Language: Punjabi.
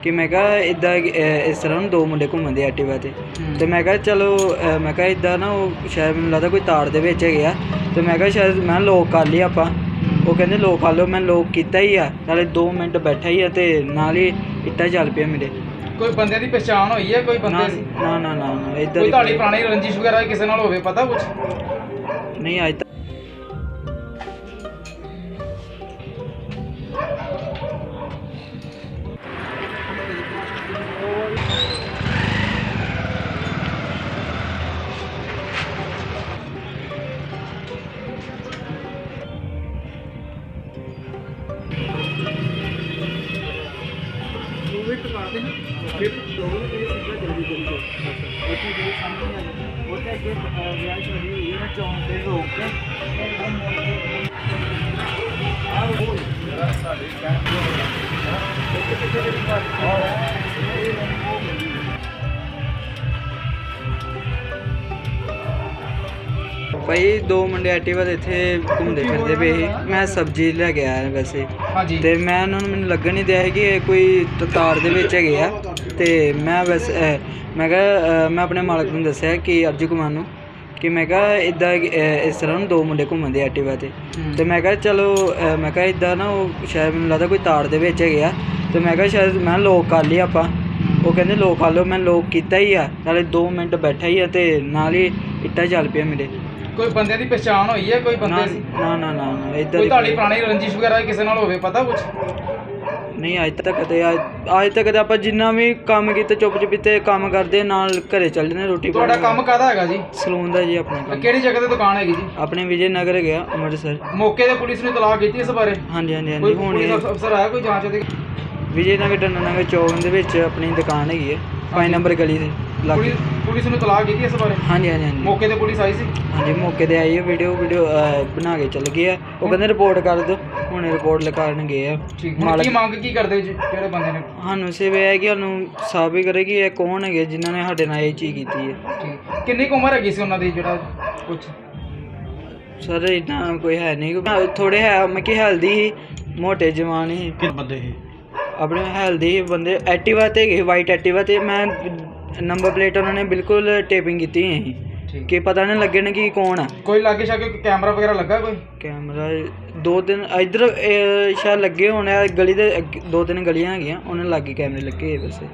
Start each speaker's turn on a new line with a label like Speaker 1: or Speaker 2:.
Speaker 1: ਕਿ ਮੈਂ ਕਿਹਾ ਇਦਾਂ ਇਸ ਤਰ੍ਹਾਂ ਨੂੰ ਦੋ ਮੁੰਡੇ ਘੁੰਮਦੇ ਐਕਟਿਵਾ ਤੇ।
Speaker 2: ਤੇ
Speaker 1: ਮੈਂ ਕਿਹਾ ਚਲੋ ਮੈਂ ਕਿਹਾ ਇਦਾਂ ਨਾ ਉਹ ਸ਼ਾਇਦ ਮੈਨੂੰ ਲੱਗਦਾ ਕੋਈ ਤਾਰ ਦੇ ਵਿੱਚ ਹੈਗੇ ਆ। ਤੇ ਮੈਂ ਕਿਹਾ ਸ਼ਾਇਦ ਮੈਂ ਲੋਕ ਕਰ ਲਈ ਆਪਾਂ। ਉਹ ਕਹਿੰਦੇ ਲੋਕ ਕਰ ਲਓ ਮੈਂ ਲੋਕ ਕੀਤਾ ਹੀ ਆ। ਨਾਲੇ 2 ਮਿੰਟ ਬੈਠਾ ਹੀ ਆ ਤੇ ਨਾਲ ਹੀ ਇੱਟਾਂ ਚੱਲ ਪਿਆ ਮੇਰੇ।
Speaker 2: ਕੋਈ ਬੰਦੇ ਦੀ ਪਛਾਣ ਹੋਈ ਹੈ ਕੋਈ ਬੰਦੇ ਦੀ?
Speaker 1: ਨਾ ਨਾ ਨਾ ਨਾ ਇਦਾਂ ਕੋਈ ਤੁਹਾਡੀ
Speaker 2: ਪੁਰਾਣੀ ਰੰਜਿਸ਼ ਵਗੈਰਾ ਕਿਸੇ ਨਾਲ ਹੋਵੇ ਪਤਾ ਕੁਝ
Speaker 1: ਨਹੀਂ ਅੱਜ ਤੱਕ कोविड करते हैं फिर दौड़ने के लिए सीधा जल्दी जल्दी बच्ची जो सामने आ जाए होता है कि व्यायाम कर रही है ना चौंक से रोक के और वो सारे कैंप हो रहा है ਭਾਈ ਦੋ ਮੁੰਡੇ ਐਕਟਿਵਾ ਤੇ ਇੱਥੇ ਘੁੰਮਦੇ ਫਿਰਦੇ ਪਏ ਸੀ। ਮੈਂ ਸਬਜ਼ੀ ਲੈ ਕੇ ਆਇਆ ਵੈਸੇ।
Speaker 2: ਹਾਂਜੀ।
Speaker 1: ਤੇ ਮੈਂ ਉਹਨਾਂ ਨੂੰ ਮੈਨੂੰ ਲੱਗਣ ਨਹੀਂ ਦਿਆ ਸੀ ਕਿ ਇਹ ਕੋਈ ਤ- ਤਾਰ ਦੇ ਵਿੱਚ ਹੈਗੇ ਆ। ਤੇ ਮੈਂ ਬਸ ਅਹ, ਮੈਂ ਕਿਹਾ ਅਹ, ਮੈਂ ਆਪਣੇ ਮਾਲਕ ਨੂੰ ਦੱਸਿਆ ਕਿ ਅਰਜੂ ਕੁਮਾਰ ਨੂੰ ਕਿ ਮੈਂ ਕਿਹਾ ਇਦਾਂ ਇਸ ਤਰ੍ਹਾਂ ਨੂੰ ਦੋ ਮੁੰਡੇ ਘੁੰਮਦੇ ਐਕਟਿਵਾ ਤੇ।
Speaker 2: ਤੇ
Speaker 1: ਮੈਂ ਕਿਹਾ ਚਲੋ ਅਹ, ਮੈਂ ਕਿਹਾ ਇਦਾਂ ਨਾ ਉਹ ਸ਼ਾਇਦ ਮੈਨੂੰ ਲੱਗਦਾ ਕੋਈ ਤਾਰ ਦੇ ਵਿੱਚ ਹੈਗੇ ਆ। ਤੇ ਮੈਂ ਕਿਹਾ ਸ਼ਾਇਦ ਮੈਂ ਲੋਕ ਕਰ ਲਈ ਆਪਾਂ। ਉਹ ਕਹਿੰਦੇ ਲੋਕ ਕਰ ਲਓ ਮੈਂ ਲੋਕ ਕੀਤਾ ਹੀ ਆ। ਨਾਲੇ 2 ਮਿੰਟ ਬੈਠਾ ਹੀ ਆ ਤੇ ਨਾਲ ਹੀ ਇੱਟਾਂ ਚੱਲ ਪਿਆ ਮੇਰੇ।
Speaker 2: ਕੋਈ ਬੰਦੇ ਦੀ ਪਛਾਣ ਹੋਈ ਹੈ ਕੋਈ ਨਾ ਬੰਦੇ ਦੀ?
Speaker 1: ਨਾ ਨਾ ਨਾ ਨਾ ਇਦਾਂ ਕੋਈ ਤੁਹਾਡੀ
Speaker 2: ਪੁਰਾਣੀ ਰੰਜਿਸ਼ ਵਗੈਰਾ ਕਿਸੇ ਨਾਲ ਹੋਵੇ ਪਤਾ ਕੁਝ
Speaker 1: ਨਹੀਂ ਅੱਜ ਤੱਕ ਤੇ ਅੱਜ ਅੱਜ ਤੱਕ ਤੇ ਆਪਾਂ ਜਿੰਨਾ ਵੀ ਕੰਮ ਕੀਤਾ ਚੁੱਪ ਚੁਪੀਤੇ ਕੰਮ ਕਰਦੇ ਨਾਲ ਘਰੇ ਚੱਲ ਜਾਂਦੇ ਰੋਟੀ ਤੁਹਾਡਾ ਕੰਮ
Speaker 2: ਕਾਹਦਾ ਹੈਗਾ ਜੀ?
Speaker 1: ਸਲੂਨ ਦਾ ਜੀ ਆਪਣਾ ਕੰਮ। ਕਿਹੜੀ
Speaker 2: ਜਗ੍ਹਾ ਤੇ ਦੁਕਾਨ ਹੈਗੀ ਜੀ?
Speaker 1: ਆਪਣੇ ਵਿਜੇ ਨਗਰ ਗਿਆ ਅੰਮ੍ਰਿਤਸਰ।
Speaker 2: ਮੌਕੇ ਤੇ ਪੁਲਿਸ ਨੇ ਤਲਾਕ ਕੀਤੀ ਇਸ ਬਾਰੇ?
Speaker 1: ਹਾਂਜੀ ਹਾਂਜੀ ਕੋਈ ਹਾਂਜੀ ਹੁਣ ਪੁਲਿਸ ਇਹ ਅਫ-
Speaker 2: ਅਫਸਰ ਆਇਆ ਕੋਈ ਜਾਂਚ ਦੇ?
Speaker 1: ਵਿਜੇ ਨਗਰ ਡੰਡਾ ਨਗਰ ਚੌਕ ਦੇ ਵਿੱਚ ਆਪਣੀ ਦੁਕਾਨ ਹੈਗੀ ਹੈ। 5 ਨੰਬਰ ਗਲੀ ਦੇ ਲਾਗੇ। ਪੁਲਿਸ
Speaker 2: ਪੁਲਿਸ ਨੇ ਤਲਾਕ ਕੀਤੀ ਇਸ ਬਾਰੇ?
Speaker 1: ਹਾਂਜੀ ਹਾਂਜੀ ਹਾਂਜੀ।
Speaker 2: ਮੌਕੇ ਤੇ ਪੁਲਿਸ ਆਈ ਸੀ?
Speaker 1: ਹਾਂਜੀ ਮੌਕੇ ਤੇ ਆਈ ਹੈ ਵੀਡੀਓ ਵੀਡੀਓ ਬਣਾ ਕੇ ਚੱਲ ਗਏ ਆ ਉਹ ਕਹਿੰਦੇ ਰਿਪੋਰਟ ਕਰ ਦਿਓ। ਹੁਣ ਰਿਪੋਰਟ ਲਿਖਾਣ ਗਏ ਆ।
Speaker 2: ਠੀਕ ਹੁਣ ਕੀ ਮੰਗ ਕੀ ਕਰਦੇ ਜੀ ਜਿਹੜੇ ਬੰਦੇ ਨੇ?
Speaker 1: ਸਾਨੂੰ ਸਿਰਫ ਇਹ ਹੈ ਕਿ ਸਾਨੂੰ ਸਾਬਿਤ ਕਰੇ ਕਿ ਇਹ ਕੌਣ ਹੈਗੇ ਜਿਨ੍ਹਾਂ ਨੇ ਸਾਡੇ ਨਾਲ ਇਹ ਚੀਜ਼ ਕੀਤੀ ਹੈ।
Speaker 2: ਠੀਕ। ਕਿੰਨੀ ਕੁ ਉਮਰ ਹੈਗੀ ਸੀ ਉਹਨਾਂ ਦੀ ਜਿਹੜਾ ਕੁਝ
Speaker 1: ਸਰ ਇਦਾਂ ਕੋਈ ਹੈ ਨਹੀਂ। ਥੋੜੇ ਹੈ ਮੈਂ ਕਿ ਹੈਲਦੀ ਸੀ ਮੋਟੇ ਜਵਾਨ ਸੀ।
Speaker 3: ਕਿ ਬੰਦੇ ਸੀ?
Speaker 1: ਆਪਣੇ ਹੈਲਦੀ ਬੰਦੇ ਐਕਟਿਵਾ ਤੇ ਗਏ ਵਾਈਟ ਐਕਟਿਵਾ ਤੇ ਮੈਂ ਨੰਬਰ ਪਲੇਟ ਉਹਨਾਂ ਨੇ ਬਿਲਕੁਲ ਟੇਪਿੰਗ ਕੀਤੀ
Speaker 2: ਠੀਕ।
Speaker 1: ਕਿ ਪਤਾ ਨਹੀਂ ਲੱਗੇ ਨਾ ਕਿ ਕੌਣ ਆ।
Speaker 2: ਕੋਈ ਲਾਗੇ ਸ਼ਾਗੇ ਕੈਮਰਾ ਵਗੈਰਾ ਲੱਗਾ ਕੋਈ?
Speaker 1: ਕੈਮਰਾ ਦੋ ਦਿਨ ਇਧਰ ਸ਼ਾਇਦ ਲੱਗੇ ਹੋਣੇ ਗਲੀ ਦੇ ਅੱਗੇ- ਦੋ ਤਿੰਨ ਗਲੀਆਂ ਹੈਗੀਆਂ ਉਹਨਾਂ ਲਾਗੇ ਕੈਮਰੇ ਲੱਗੇ ਹੋਏ ਵੈਸੇ।